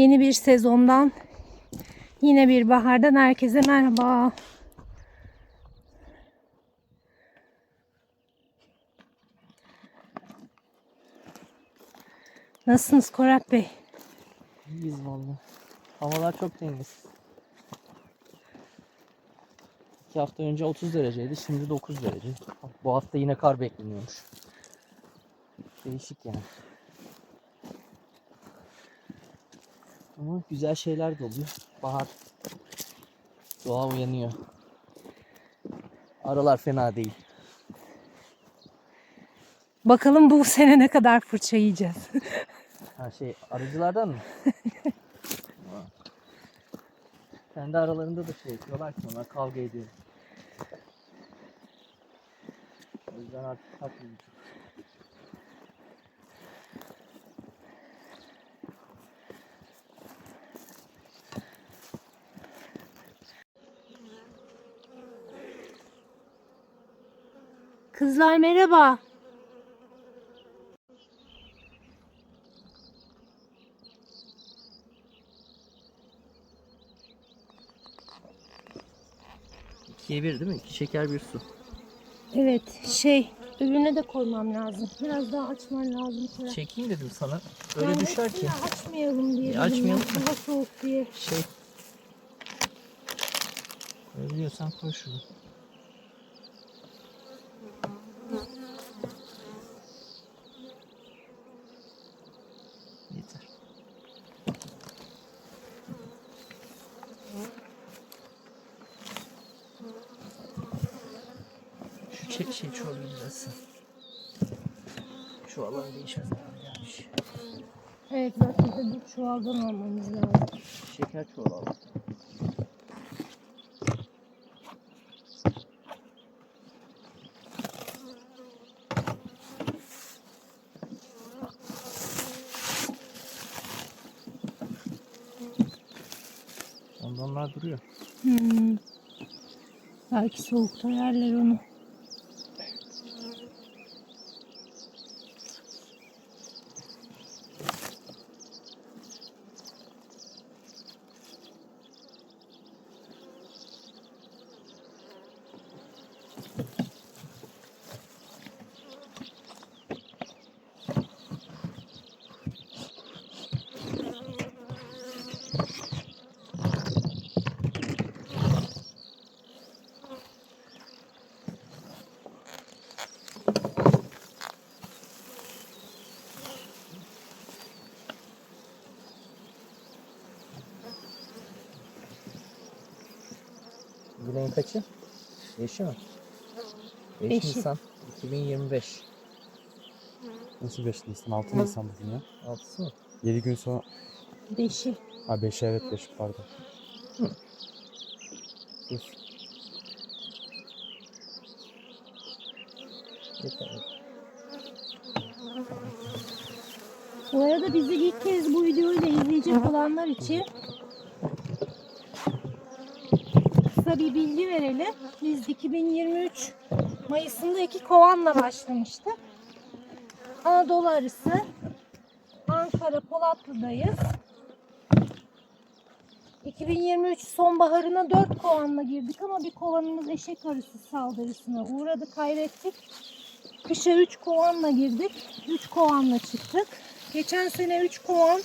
Yeni bir sezondan, yine bir bahardan herkese merhaba. Nasılsınız Korat Bey? İyiyiz valla. Havalar çok temiz. İki hafta önce 30 dereceydi. Şimdi 9 derece. Bu hafta yine kar bekleniyormuş. Değişik yani. Ama güzel şeyler de oluyor. Bahar. Doğa uyanıyor. Aralar fena değil. Bakalım bu sene ne kadar fırça yiyeceğiz. Ha şey arıcılardan mı? Kendi aralarında da şey yapıyorlar ki onlar kavga ediyor. O yüzden artık takmıyorum. Kızlar merhaba. İkiye bir değil mi? İki şeker bir su. Evet şey öbürüne de koymam lazım. Biraz daha açman lazım. Korat. Çekeyim dedim sana. Öyle Ben düşer ki. Açmayalım diye. Dedim açmayalım ya. Hava soğuk diye. Şey. Koyabiliyorsan koy şunu. Yeter. Şu çek şey çorbayı düzelsin. Şu alan değişmez abi gelmiş. Evet zaten öbür çuvaldan almamız lazım. Şeker çorba al. Onda onlar duruyor. Hmm. Belki soğukta yerler onu. Güney'in kaçı? Beşi mi? 5 Beşi. Nisan 2025. Nasıl 5 Nisan? 6 Nisan bugün ya. Altısı mı? 7 gün sonra... Beşi. Ha 5 evet 5 pardon. Dur. Bu arada bizi ilk kez bu videoyu da izleyecek olanlar için kısa bir bilgi verelim. Biz 2023 Mayıs'ında iki kovanla başlamıştık. Anadolu arısı Ankara Polatlı'dayız. 2023 sonbaharına 4 kovanla girdik ama bir kovanımız eşek arısı saldırısına uğradı, kaybettik. Kışa 3 kovanla girdik, 3 kovanla çıktık. Geçen sene 3 kovan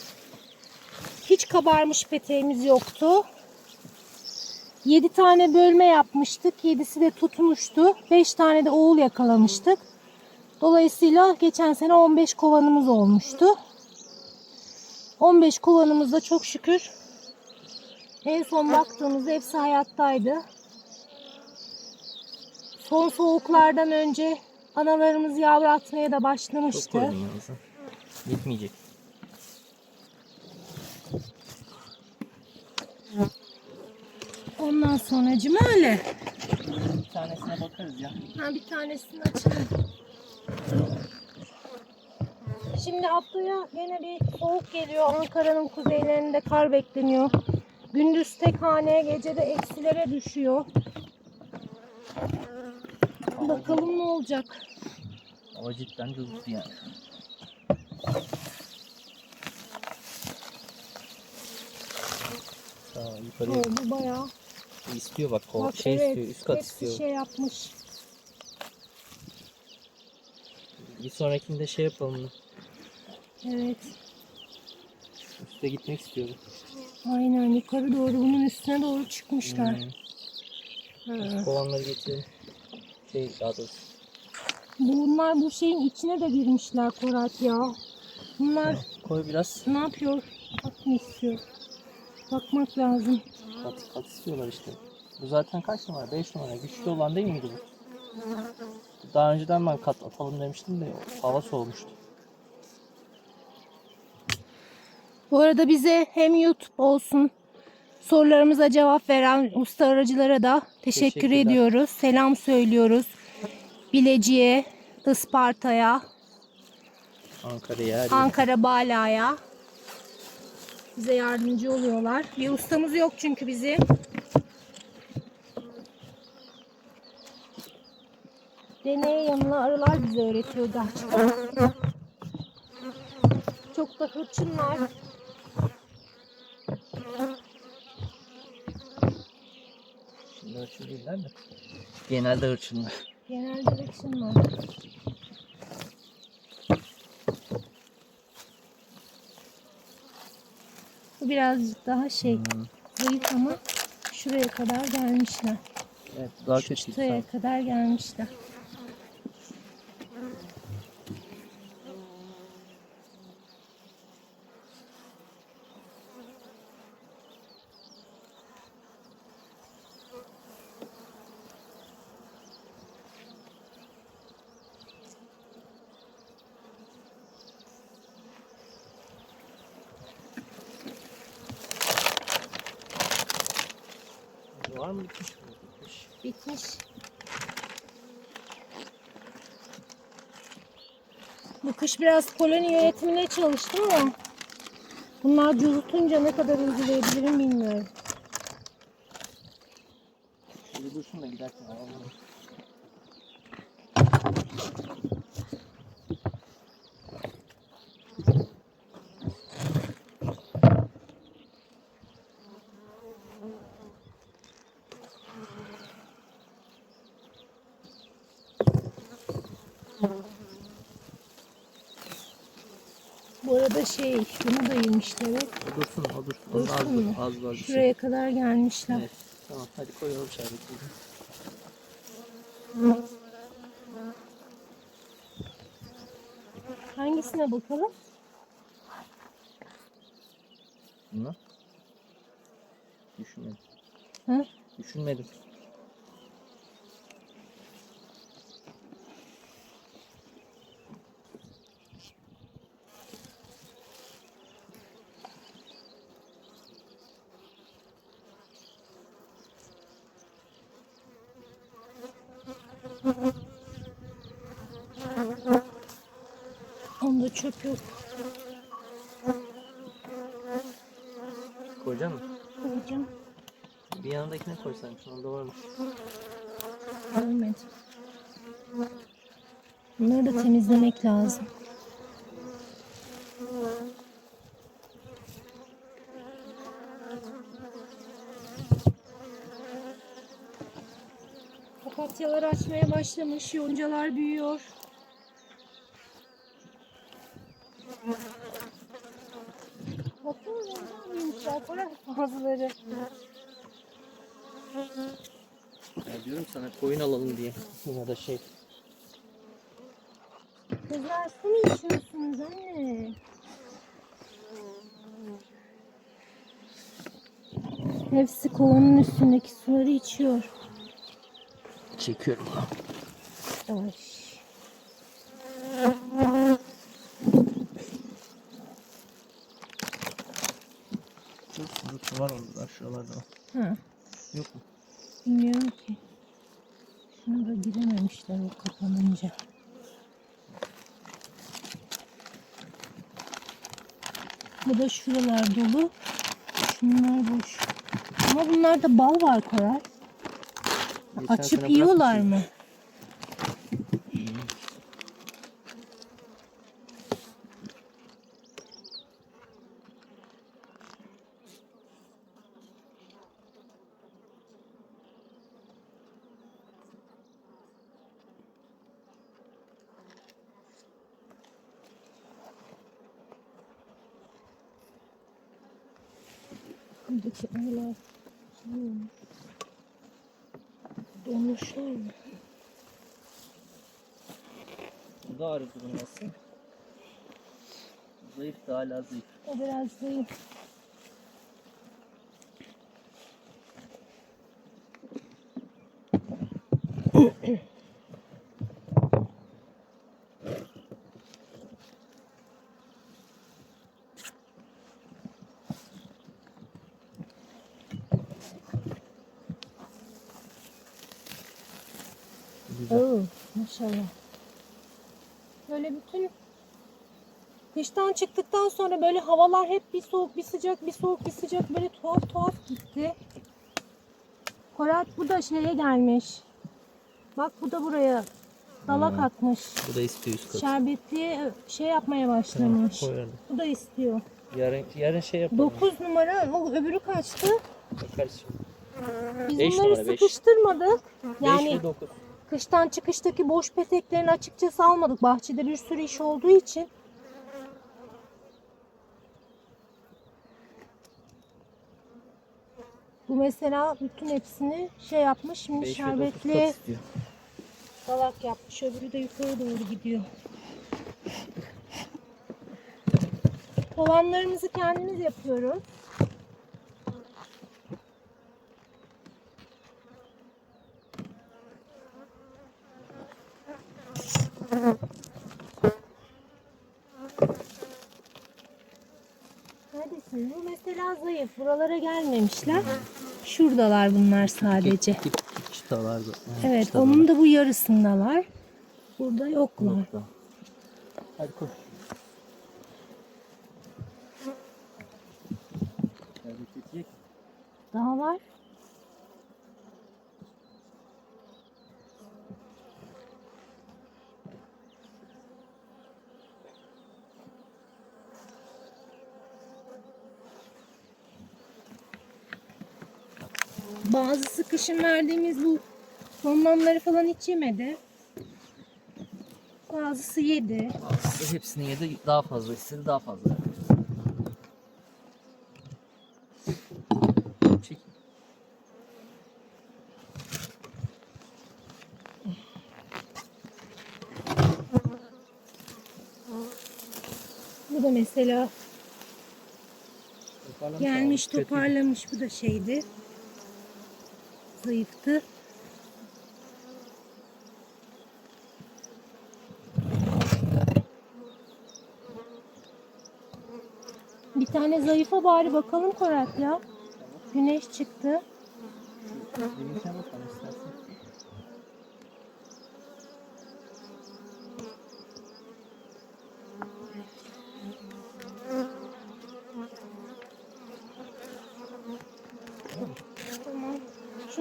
hiç kabarmış peteğimiz yoktu. 7 tane bölme yapmıştık. 7'si de tutmuştu. 5 tane de oğul yakalamıştık. Dolayısıyla geçen sene 15 kovanımız olmuştu. 15 kovanımızda çok şükür en son baktığımızda hepsi hayattaydı. Son soğuklardan önce analarımız yavru atmaya da Çok başlamıştı. koydun yalnız. ha. Yetmeyecek. Ondan sonracım öyle. Bir tanesine bakarız ya. Ha, bir tanesini açalım. Şimdi haftaya yine bir soğuk geliyor. Ankara'nın kuzeylerinde kar bekleniyor. Gündüz tek hane, gece de eksilere düşüyor. Bakalım ne olacak. Hava cidden cızbız yani. yukarıya Oo, bu bayağı. İstiyor bak kol Bak, şey evet, istiyor üst kat hepsi istiyor. şey yapmış. Bir sonrakinde şey yapalım. Evet. Üste gitmek istiyorum. Aynen yukarı doğru bunun üstüne doğru çıkmışlar. Hmm. Ha. Kovanları getirelim. Şey daha doğrusu. Bunlar bu şeyin içine de girmişler Korat ya. Bunlar Koy biraz. ne yapıyor? Bak mı istiyor? Bakmak lazım. Kat, kat istiyorlar işte. Bu zaten kaç numara? 5 numara. Güçlü olan değil miydi bu? Daha önceden ben kat atalım demiştim de hava soğumuştu. Bu arada bize hem YouTube olsun sorularımıza cevap veren usta aracılara da teşekkür ediyoruz. Selam söylüyoruz. Bilecik'e, Isparta'ya, Ankara'ya. Ankara Bala'ya bize yardımcı oluyorlar. Bir ustamız yok çünkü bizim. Deney yanına arılar bize öğretiyor gerçekten. Çok da hırçınlar. Şimdi hırçın değiller de. Genelde hırçınlar. Genelde hırçınlar. Bu birazcık daha şey Hmm. zayıf ama şuraya kadar gelmişler. Evet daha kötü. çıtaya kadar gelmişler. Biraz koloni yönetimine çalıştım ama bunlar cozutunca ne kadar uygulayabilirim bilmiyorum. Şimdi dursun da giderken alalım. Şey şunu da yemişler. evet. Dursun o dursun. Dursun az mu? az az bir şey. Şuraya kadar gelmişler. Evet. Tamam hadi koyalım şerbetini. Hangisine bakalım? Bunu. Düşünmedim. Hı? Düşünmedim. Çöp yok. Koyacak mısın? Koyacağım. Bir yanındakine koysaymış. Onda varmış. Görmedim. Bunları da temizlemek lazım. Papatyalar açmaya başlamış. Yoncalar büyüyor. Bazıları. Ya diyorum sana koyun alalım diye. Ya da şey. Kızlar su mu içiyorsunuz anne? Hepsi kovanın üstündeki suları içiyor. Çekiyorum. Ay. Çok kurutu var orada. Şuralarda. Ha, Yok mu? bilmiyorum ki. Şuna da girememişler o kapanınca. Bu da şuralar dolu. Şunlar boş. Ama bunlarda bal var Koray. Geçen Açıp sene yiyorlar bırakmışsın. mı? Buradaki olmuş. Donmuşlar mı? Bu da arı durum nasıl? Zayıf da hala zayıf. O biraz zayıf. Güzel. Oo, maşallah. Böyle bütün kıştan çıktıktan sonra böyle havalar hep bir soğuk bir sıcak bir soğuk bir sıcak böyle tuhaf tuhaf gitti. Korat bu da şeye gelmiş. Bak bu da buraya dalak Hmm. atmış. Bu da istiyor üst katı. Şerbetliye şey yapmaya Tamam, başlamış. koyalım. Bu da istiyor. Yarın, yarın şey yapalım. 9 numara o öbürü kaçtı? Bakarız şimdi. Biz Beş bunları numara, beş. sıkıştırmadık. 5 Yani ve 9. Kıştan çıkıştaki boş peteklerini açıkçası almadık. Bahçede bir sürü iş olduğu için. Bu mesela bütün hepsini şey yapmış. Şimdi 5 ve 9 kat şerbetli dalak yapmış. Öbürü de yukarı doğru gidiyor. Kovanlarımızı kendimiz yapıyoruz. Neredesin? Bu mesela zayıf. Buralara gelmemişler. Şuradalar bunlar sadece. Çıtalar da. Evet, çıtalar. onun da bu yarısındalar. Burada yoklar. Hadi koş. Şerbet yetecek. Daha var. Bazısı kışın verdiğimiz bu somlamları falan hiç yemedi. Bazısı yedi. Aslında hepsini yedi daha fazla istedi daha fazla. Çek. Bu da mesela Toparlamış gelmiş kötü. toparlamış. Bu da şeydi. Zayıftı. Bir tane zayıfa bari bakalım Korat ya. Güneş çıktı. Limitine bakalım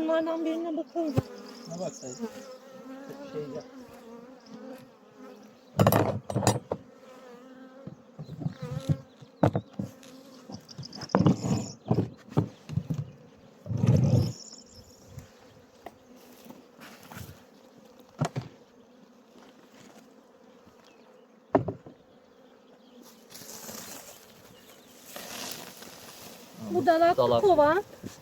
Şunlardan birine bakalım. Ne baksaydın? Şey yap. Bu dalaklı Dalak. kova.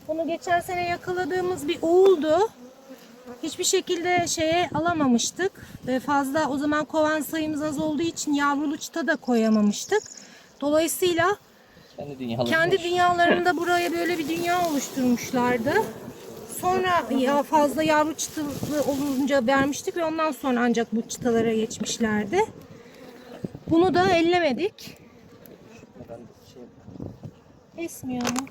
Bunu geçen sene yakaladığımız bir oğuldu. Hiçbir şekilde şeye alamamıştık. Ee, Fazla o zaman kovan sayımız az olduğu için yavrulu çıta da koyamamıştık. Dolayısıyla Kendi dünyaları. kendi dünyalarında buraya böyle bir dünya oluşturmuşlardı. Sonra ya fazla yavru çıtalı olunca vermiştik ve ondan sonra ancak bu çıtalara geçmişlerdi. Bunu da ellemedik. Esmiyor mu?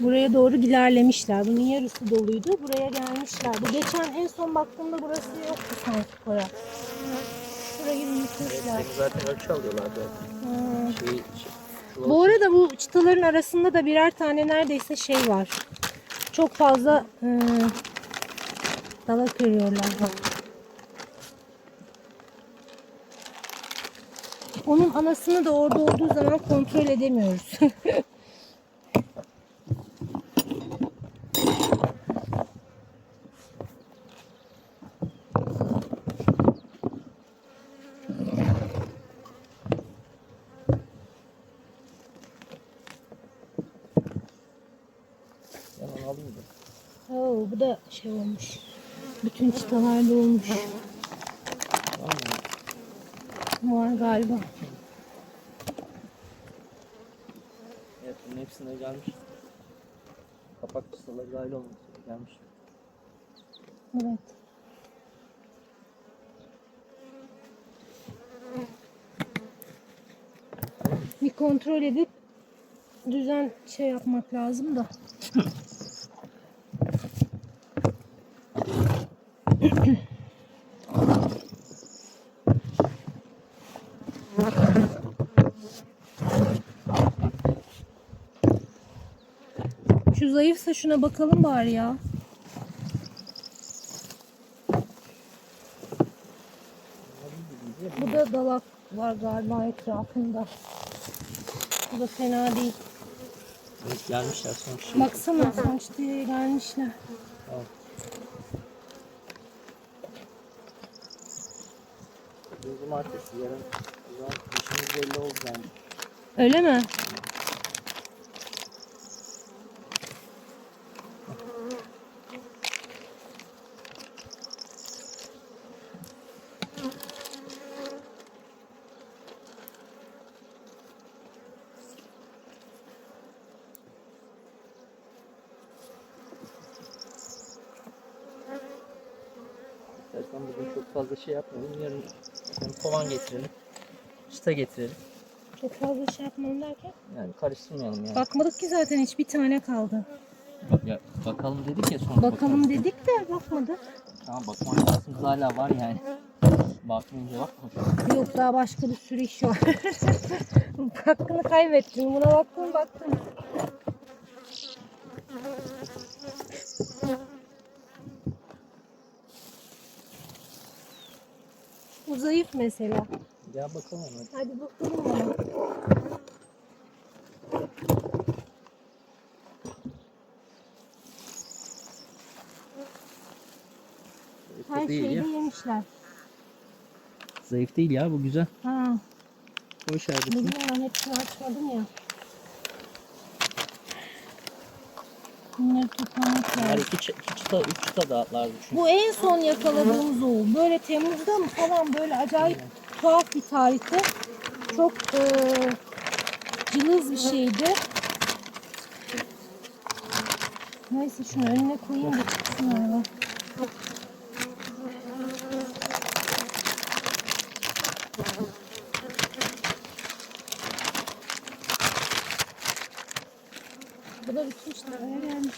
Buraya doğru ilerlemişler. Bunun yarısı doluydu. Buraya gelmişler. Bu geçen en son baktığımda burası yoktu sanki Kora. Burayı unutmuşlar. Zaten ölçü alıyorlar zaten. Şey, Bu arada bu çıtaların arasında da birer tane neredeyse şey var. Çok fazla e, dalak örüyorlar. Bak. Onun anasını da orada olduğu zaman kontrol edemiyoruz. Da. Oo, bu da şey olmuş. Bütün çıtalarda olmuş. Tamam mı? Var galiba. Evet bunun hepsine gelmiş. Kapak çıtaları dahil olmak üzere gelmiş. Evet. Bir kontrol edip düzen şey yapmak lazım da. Şu zayıfsa şuna bakalım bari ya. Bu da dalak var galiba etrafında. Bu da fena değil. Evet gelmişler sonuçta. Baksana sonuçta gelmişler. Tamam. Bu cumartesi yarın o zaman işimiz belli oldu yani. Öyle mi? İstersen bugün çok fazla şey yapmayalım. Yarın hem kovan getirelim. Çıta getirelim. Çok fazla şey yapmam derken. Yani karıştırmayalım yani. Bakmadık ki zaten hiç bir tane kaldı. Bak ya, bakalım dedik ya sonra Bakalım bakarız. dedik de bakmadık. Tamam bakma şansımız hala var yani. Bakmayınca bakma. Yok daha başka bir sürü iş var. Hakkını kaybettim. Buna baktım baktım. Bu zayıf mesela. Gel bakalım hadi. Hadi bakalım ona. Her değil şeyi ya. yemişler. Zayıf değil ya bu güzel. Ha, Koy şerbetini. bilmiyorum hepsini açmadım ya. Bunları toplamak lazım. iki, çı- iki çıta, üç çıta dağıtlardı çünkü. Bu en son yakaladığımız o. Böyle Temmuz'da mı falan böyle acayip tuhaf bir tarihte. Çok eee cılız bir şeydi. Neyse şunu önüne koyayım da çıksın araba. Bu da bütün işlerine gelmiş.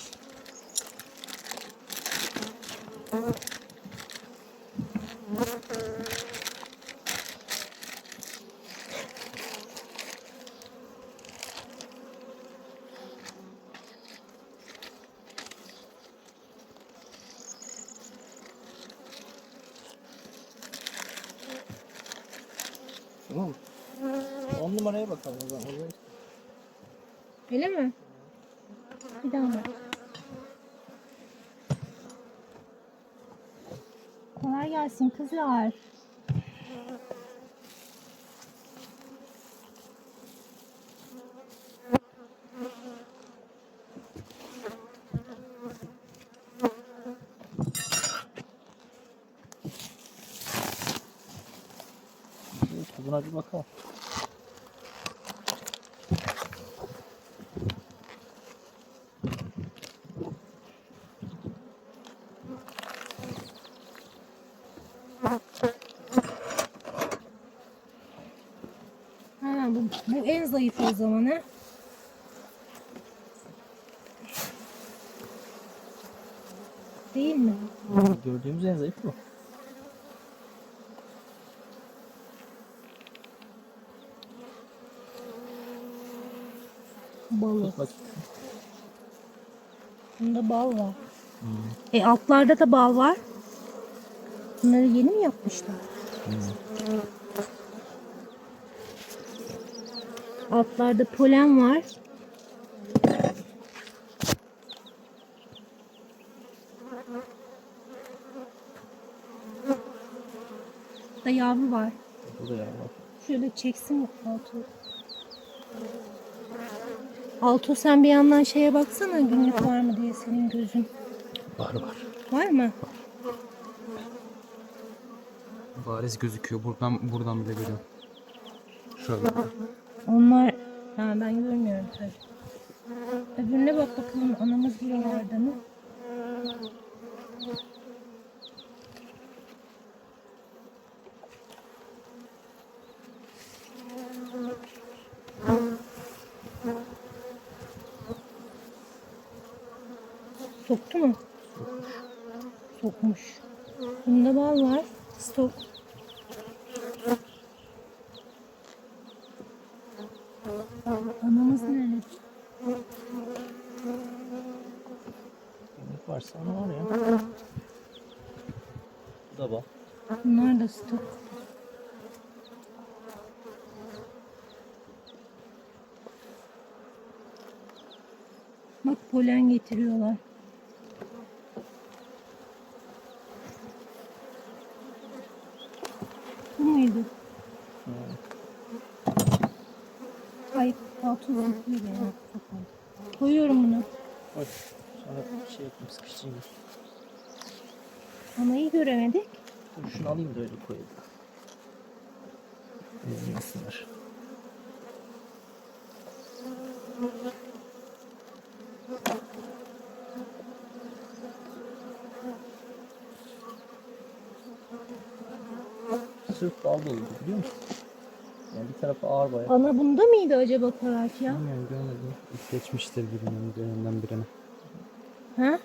Tamam? On numaraya bakalım. O zaman Öyle mi? Bir daha bak. Kolay gelsin kızlar. Buna bir bakalım. Ha, bu, bu en zayıf o zaman ha. Değil mi? Gördüğümüz en zayıf bu. Balık. Bunda bal var. E altlarda da bal var. Bunları yeni mi yapmışlar? Altlarda polen var. Da yavru var. Burada ya bak. Şöyle çeksin Altu. Altu sen bir yandan şeye baksana günlük var mı diye senin gözün. Var var. Var mı? Bariz gözüküyor. Buradan buradan bile görüyorum. Şöyle. Onlar ha, ben görmüyorum tabii. Öbürüne bak bakalım anamız buralarda mı? Soktu mu? Sokmuş. Bunda bal var. Stok. Anamız nerede? Günlük varsa ana var ya. Bu da bak. Bunlar da stok. Bak polen getiriyorlar. Bu muydu? Ay altın zıplıyor ya. Koyuyorum bunu. Koy. Sonra şey yapayım sıkıştırayım. Anayı göremedik. Dur şunu alayım da öyle koyayım. Ezilmesinler. Sırf bal doluydu biliyor musun? Yani bir tarafı ağır bayağı. Ana bunda mıydı acaba karak ya? Bilmiyorum görmedim. Geçmiştir birinin birinden birine. Ha?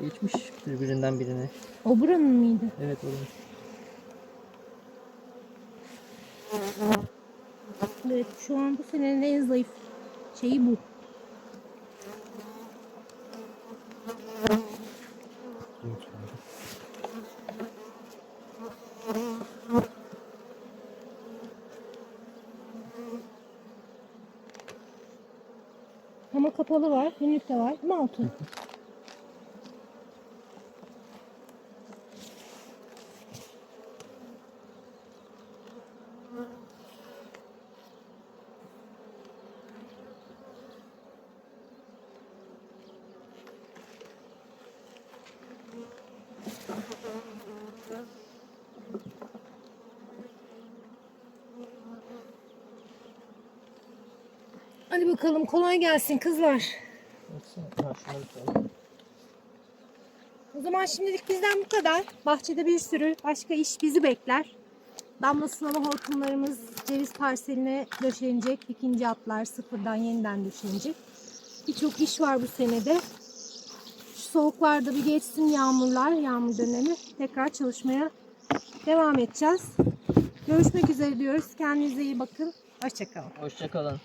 Geçmiş birbirinden birine. O buranın mıydı? Evet oğlum. Evet şu an bu senenin en zayıf şeyi bu. Yok şöyle. Ama kapalı var. Günlük de var. Değil mi Altun? Hadi bakalım kolay gelsin kızlar. Baksana. Ha şunları koyalım. O zaman şimdilik bizden bu kadar. Bahçede bir sürü başka iş bizi bekler. Damla sulama hortumlarımız ceviz parseline döşenecek. İkinci atlar sıfırdan yeniden döşenecek. Birçok iş var bu senede. Şu soğuklarda bir geçsin yağmurlar, yağmur dönemi. Tekrar çalışmaya devam edeceğiz. Görüşmek üzere diyoruz. Kendinize iyi bakın. Hoşçakalın. Hoşçakalın.